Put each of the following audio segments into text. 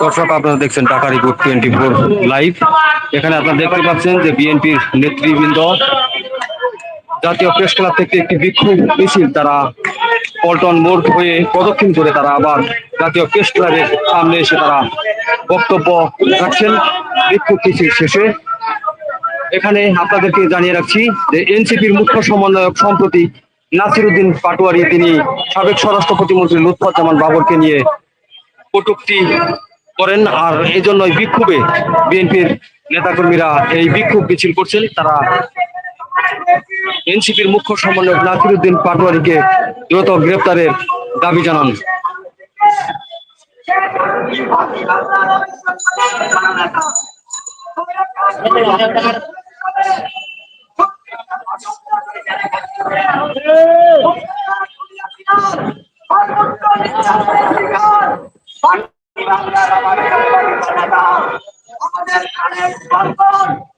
দর্শক, আপনারা দেখছেন Dhaka report twenty four live এখানে আপনারা দেখতে পাচ্ছেন যে বিএনপির নেতৃবৃন্দ জাতীয় প্রেস ক্লাব থেকে একটি বিক্ষোভ মিছিল তারা পল্টন মোড় হয়ে প্রদক্ষিণ করে তারা আবার জাতীয় প্রেস ক্লাবের সামনে এসে তারা বক্তব্য রাখছেন। বিক্ষোভ মিছিল শেষে। এখানে আপনাদেরকে জানিয়ে রাখছি যে এনসিপির মুখ্য সমন্বয়ক সম্প্রতি নাসিরুদ্দিন পাটোয়ারি, তিনি সাবেক স্বরাষ্ট্র প্রতিমন্ত্রী লুৎফুজ্জামান বাবরকে নিয়ে কটুক্তি করেন আর এই বিক্ষোভে বিএনপির নেতাকর্মীরা এই বিক্ষোভ মিছিল করছেন। তারা এনসিপির মুখ্য সমন্বয়ক নাসিরুদ্দিন পাটোয়ারিকে দ্রুত গ্রেপ্তারের দাবি জানান। আমাদের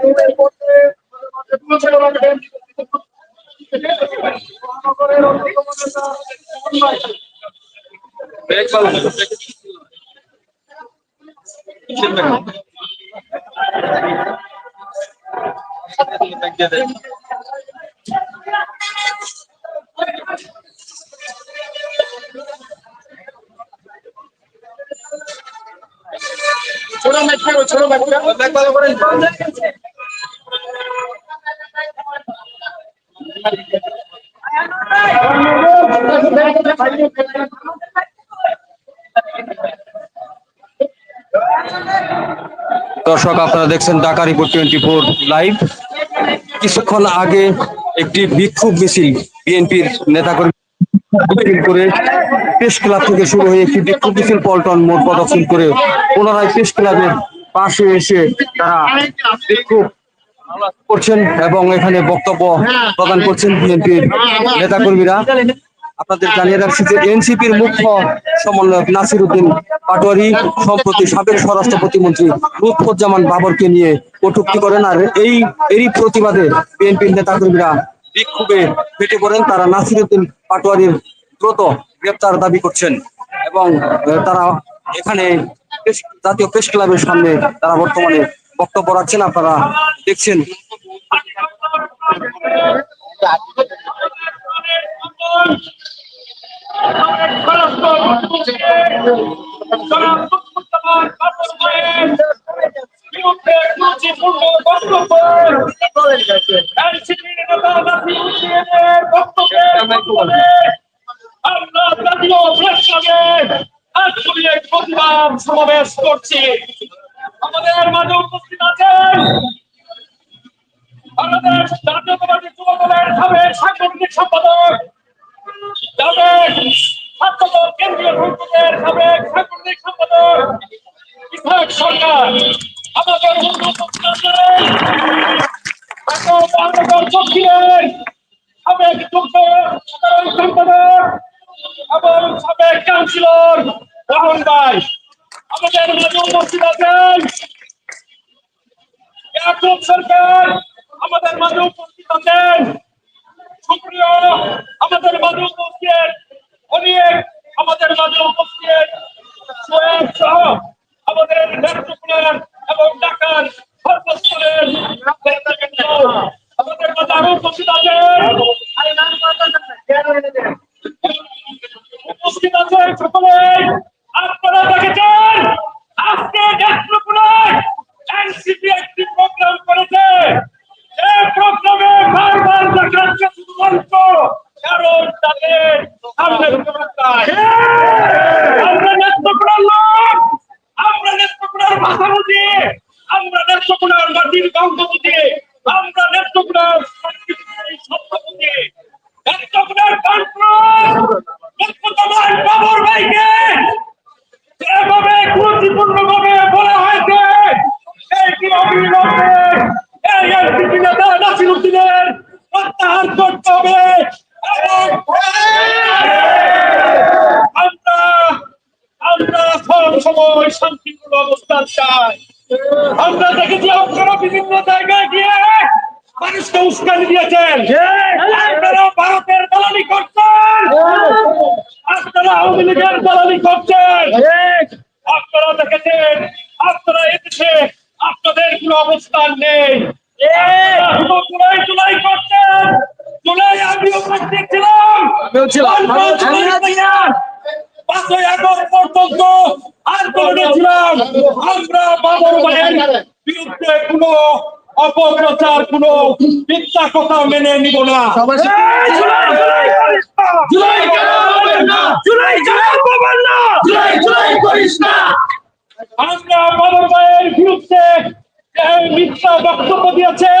হৃদয়ের স্পন্দন লুৎফুজ্জামান বাবরের নামে ওই কুখ্যাত আওয়ামী লীগের অবয়াত্রম বলেছে আদালত জিন্দাবাদ আমাদের দর্শক আপনারা দেখছেন Dhaka report twenty four live. কিছুক্ষণ আগে একটি বিক্ষোভ মিছিল বিএনপির নেতাকর্মী করে প্রেস ক্লাব থেকে শুরু হয়ে একটি মিছিল পল্টন মোড় প্রদর্শন করে পুনরায় প্রেস ক্লাবের পাশে এসে তারা বিক্ষোভ করছেন এবং এখানে বক্তব্য প্রদান করছেন বিএনপির নেতাকর্মীরা। আপনাদের জানিয়ে রাখছি যে এনসিপির মুখ্য সমন্বয়ক নাসির উদ্দিন পাটোয়ারি সম্প্রতি সাবেক স্বরাষ্ট্র প্রতিমন্ত্রী লুৎফুজ্জামান বাবরকে নিয়ে কটুক্তি করেন আর এই, এরই প্রতিবাদে বিএনপির নেতাকর্মীরা বিক্ষোভে ফেটে পড়েন। তারা নাসির উদ্দিন পাটোয়ারির দ্রুত গ্রেপ্তার দাবি করছেন এবং তারা এখানে জাতীয় প্রেস ক্লাবের সামনে তারা বর্তমানে বক্তব্য রাখছেন। আপনারা দেখছেন। সমাবেশ করছি। আমাদের মাঝে উপস্থিত আছেন বাংলাদেশ জাতীয়তাবাদী যুব দলের সাবেক সাংগঠনিক সম্পাদক সাবেক ছাত্রদল কেন্দ্রীয় সংসদের সাবেক সাংগঠনিক সম্পাদক ইসহাক সরকার। আমাদের উপস্থিত আছেন সাবেক যুগ্ম সম্পাদক এবং সাবেক কাউন্সিলর রাহুল ভাই। আমাদের মাঝে উপস্থিত আছেন। ইয়াকুব সরকার, আমাদের মাঝে উপস্থিত আছেন। সুপ্রিয়, আমাদের মাঝে উপস্থিত অনেক আমাদের মাঝে উপস্থিত সোয়েব সহ আমাদের নেতৃত্বের এবং ঢাকার সর্বস্তরের আমাদের মাঝে আরও উপস্থিত আছেন। উপস্থিত দেখেছেন আজকে নেত্রকোনায় এনসিপি একটি প্রোগ্রাম করেছে। এই প্রোগ্রামে বারবার দেখাচ্ছে কারণ তাদের সামনে। আমরা নেত্রকোনার লোক, আমরা নেত্রকোনার ভাষা বুঝি আমরা নেত্রকোনার মাটির গন্ধ বুঝি আমরা নেত্রকোনার সংস্কৃতির শব্দ বুঝি নেত্রকোনার কন্ট্রোল নেত্রকোনার বাবর ভাইকে যেভাবে গুরুত্বপূর্ণ ভাবে বলা হয়েছে এই কি অবিলম্বে এই এনসিপি নেতা নাসির উদ্দিনের প্রত্যাহার করতে হবে এবং আমরা আমরা সব সময় শান্তিপূর্ণ অবস্থান চাই আমরা দেখেছি আপনারা বিভিন্ন জায়গায় গিয়ে মানুষকে উস্কানি দিয়েছেন আপনারা ভারতের দালালি করছেন আপনারা আওয়ামী লীগের দালালি করছেন আপনারা দেখেছেন আপনারা এদেশে আপনাদের কোনো অবস্থান নেই। জুলাই জুলাই করছেন জুলাই আমি উপস্থিত ছিলাম। পাঁচই আগস্ট পর্যন্ত আন্দোলনে ছিলাম। আমরা বাবর ভাইয়ের বিরুদ্ধে কোনো অপপ্রচার কোনো মিথ্যা কথা মেনে নিব না! আমরা বাবর ভাইয়ের বিরুদ্ধে মিথ্যা বক্তব্য দিয়েছে।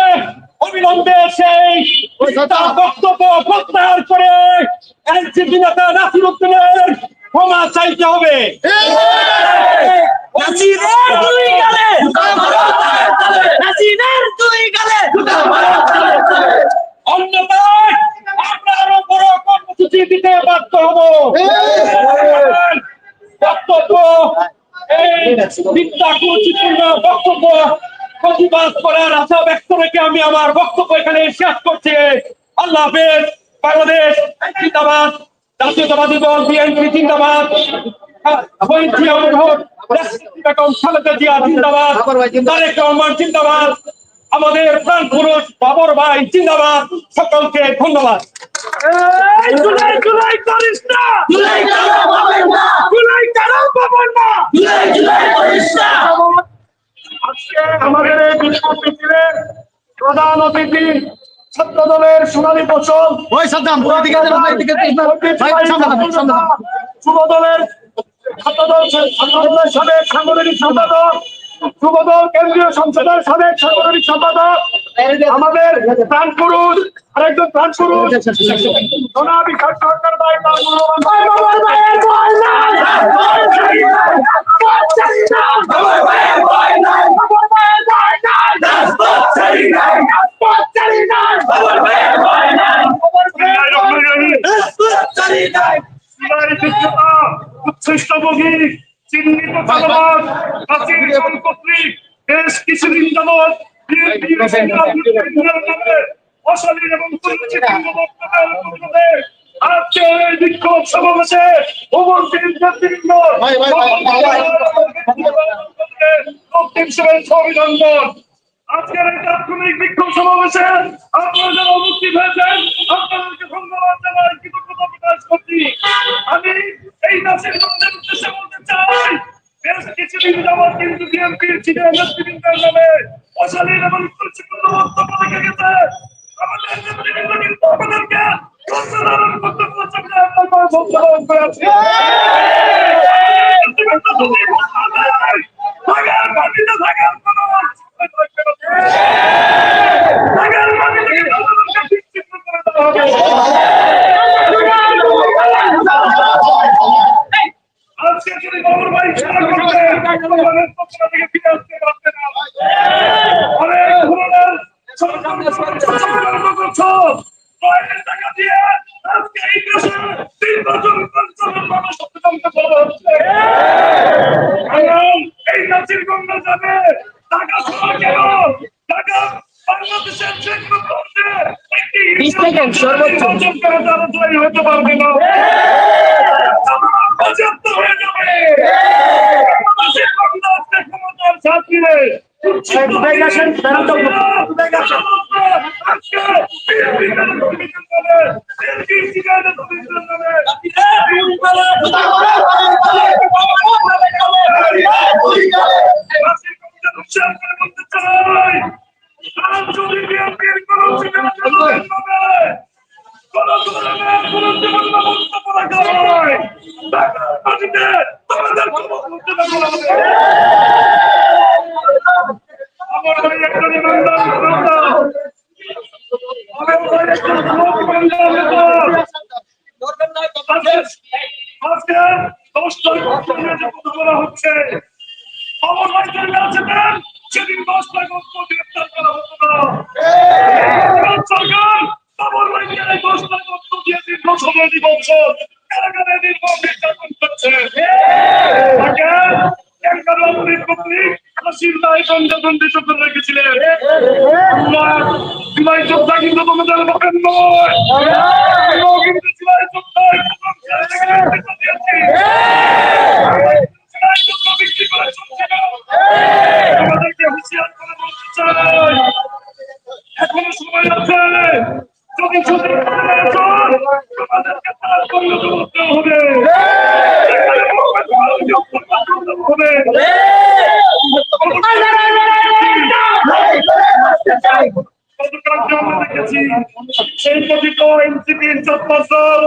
অবিলম্বে সেই মিথ্যা বক্তব্য প্রত্যাহার করে এনসিপি নেতা নাসির উদ্দিনের ক্ষমা চাইতে হবে। বড় কর্মসূচি দিতে বাধ্য হব। বক্তব্য, এই বক্তব্য প্রতিবাদ করার আশা ব্যক্ত রেখে আমি আমার বক্তব্য এখানে শেষ করছি। আল্লাহ হাফেজ বাংলাদেশ জিন্দাবাদ জাতীয়তাবাদী দল বিএনপি জিন্দাবাদ জিন্দাবাদ আমাদের প্রাণ পুরুষ বাবর ভাই জিন্দাবাদ। সকলকে ধন্যবাদ। জুলাই জুলাই করিস না? জুলাই কেন পাবেন না? আজকে আমাদের এই বিক্ষোভ মিছিলের প্রধান অতিথি ছাত্র দলের সোনালী ফসল ওই সাদ্দাম। যুব দলের ছাত্র দল ছাত্র দলের সাবেক সাংগঠনিক সম্পাদক যুব দল কেন্দ্রীয় সংসদের সাবেক সাংগঠনিক সম্পাদক আমাদের প্রাণ পুরুষ আরেকজন প্রাণ পুরুষ সরকার ভাই উচ্ছিষ্টভোগী চিহ্নিত চালবাদ প্রাচীর কর্তৃক বেশ কিছুদিন যাবৎ অশালীন এবং কুরুচিপূর্ণ বক্তব্যের প্রতিবাদে আজকে এই বিক্ষোভ সমাবেশে উপস্থিত নেতৃবৃন্দ। দক্ষিণ শুভেচ্ছা অভিনন্দন আজকের এই তাৎক্ষণিক বিক্ষোভ সমাবেশে আপনারা যারা উপস্থিত হয়েছেন আপনাদেরকে ধন্যবাদ জানাই কৃতজ্ঞতা প্রকাশ করছি। আমি এই মধ্যে উদ্দেশ্যে বলতে চাই বেশ কিছুদিন যাবৎ কিন্তু বিএনপির সিনিয়র নেতৃবৃন্দের সেকেন্ড সর্বোচ্চ। হতে পারবে না আজকে আজকে দশ তারিখ নিয়ে যে হচ্ছে যদি সেদিন দশ লাখ সরকার আমার ভাইকে দশ লাখ অর্থ দিয়ে দীর্ঘ সময় বছর কারাগারে নির্মম নির্যাতন করছে তাকে সেই কথিত এনসিপির চেয়ারপারসন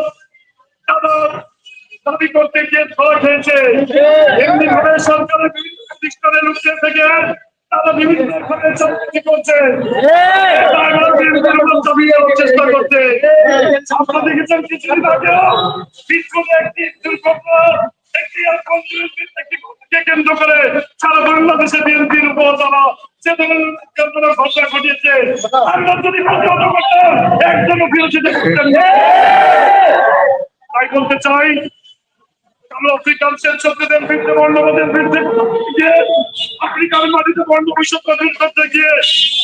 দাবি করতে গিয়ে ধরা খেয়েছে এমনি ভাবে সরকারের বিভিন্ন প্রতিষ্ঠানের উদ্যোগ থেকে তারা বিভিন্ন চেষ্টা করছে আপনারা দেখেছেন কিছুদিন কেন্দ্র করে সারা বাংলাদেশে বিএনপির উপর তারা সে ধরনের ঘটনা ঘটিয়েছে আমরা যদি প্রতিহত করতাম একজনও বিরোধিতা করতেন তাই বলতে চাই আফ্রিকান সেন্সরদের বিরুদ্ধে বর্ণবাদের বিরুদ্ধে গিয়ে আফ্রিকার মাটিতে বর্ণ বৈষম্য দূর করতে গিয়ে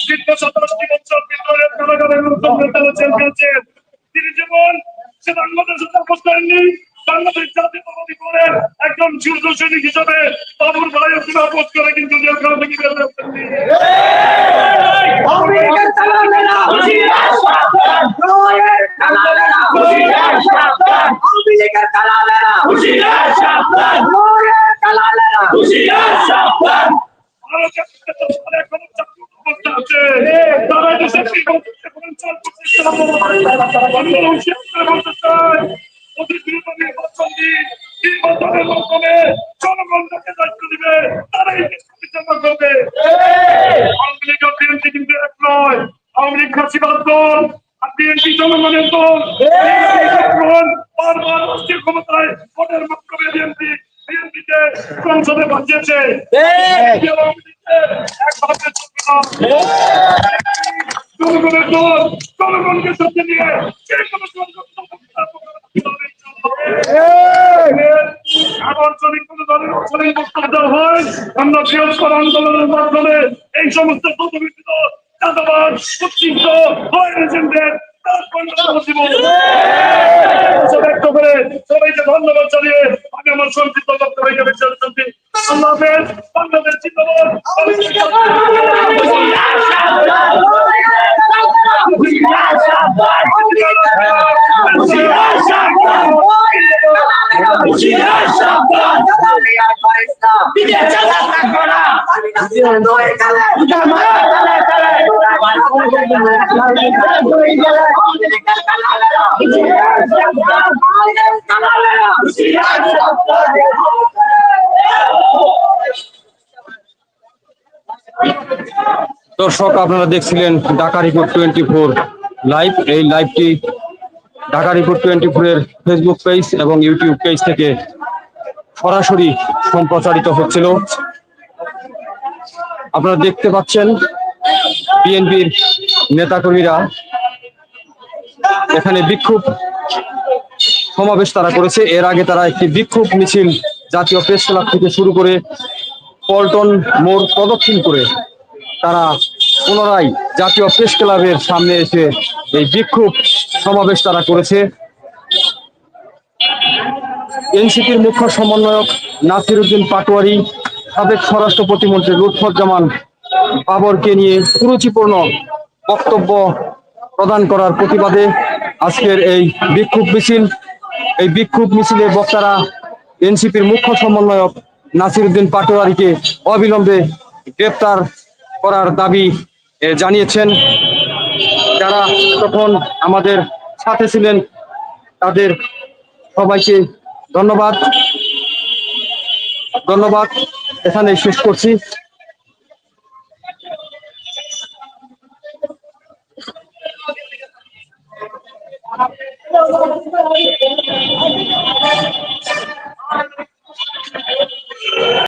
দীর্ঘ সাতাশটি বছর বিদ্রোহের কারাগারে নতুন নেতারা জেল তিনি যেমন সে বাংলাদেশে তাপস করেননি বাংলাদেশ জাতীয়তাবাদী করে একজন যুদ্ধ সৈনিক হিসাবে বাবুর ভাই বোধ করে কিন্তু জেলখানা থেকে বের তারা এখনও চাকরি করতে আছে। তারা দেশের কি করছে, এখন চাল করছে, সেটা বলা না। আমি হুঁশিয়ার করে বলতে চাই, অতি দ্রুত নির্বাচন দিন। নির্বাচনের মাধ্যমে জনগণ যাকে দায়িত্ব দিবে, তারাই দেশ পরিচালনা করবে। আওয়ামী লীগ আর BNP কিন্তু এক নয়। আওয়ামী লীগ ফাঁসিবাদ দল, আর BNP জনগণের দল। এই বারবার রাষ্ট্রীয় ক্ষমতায় ভোটের মাধ্যমে BNP বিএনপিকে সংসদে পাঠিয়েছে জনগণের দল জনগণকে সাথে নিয়ে যে কোনো আবার যদি কোনো দলের অর্থনৈতিক হয়, আমরা বৃহস্পর আন্দোলনের মাধ্যমে এই সমস্ত প্রতিনিধিত চাঁদাবাদ উচ্ছিষ্ট হয়ে এজেন্টদের তার পরিণত জীবন আশা ব্যক্ত করে সবাইকে ধন্যবাদ জানিয়ে আমি আমার সংক্ষিপ্ত বক্তব্য এখানে শেষ করছি আল্লাহ হাফেজ বাংলাদেশ জিন্দাবাদ হুঁশিয়ার সাবধান দালালিয়া করিস না বিজয় চালা থাকো না আমি না দুই গেলে জামাত গেলে গেলে দুই গেলে আমেরিকার দালালেরা হুঁশিয়ার সাবধান আমেরিকার দালালেরা হুঁশিয়ার সাবধান দর্শক, আপনারা দেখছিলেন Dhaka report twenty four live এই লাইভটি ঢাকা রিপোর্ট টোয়েন্টি ফোর এর ফেসবুক পেজ এবং ইউটিউব পেজ থেকে সরাসরি সম্প্রচারিত হচ্ছিল। আপনারা দেখতে পাচ্ছেন বিএনপির নেতাকর্মীরা এখানে বিক্ষোভ সমাবেশ তারা করেছে। এর আগে তারা একটি বিক্ষোভ মিছিল জাতীয় প্রেস ক্লাব থেকে শুরু করে পল্টন মোড় প্রদক্ষিণ করে তারা পুনরায় জাতীয় প্রেস ক্লাবের সামনে এসে এই বিক্ষোভ সমাবেশ তারা করেছে। এনসিপির মুখ্য সমন্বয়ক নাসির উদ্দিন পাটোয়ারি সাবেক স্বরাষ্ট্র প্রতিমন্ত্রী লুৎফুজ্জামান বাবরকে নিয়ে কুরুচিপূর্ণ বক্তব্য প্রদান করার প্রতিবাদে আজকের এই বিক্ষোভ মিছিল। এই বিক্ষোভ মিছিলে বক্তারা এনসিপির মুখ্য সমন্বয়ক নাসির উদ্দিন পাটোয়ারিকে অবিলম্বে গ্রেপ্তার করার দাবি জানিয়েছেন। যারা তখন আমাদের সাথে ছিলেন, তাদের সবাইকে ধন্যবাদ। ধন্যবাদ। এখানে শেষ করছি।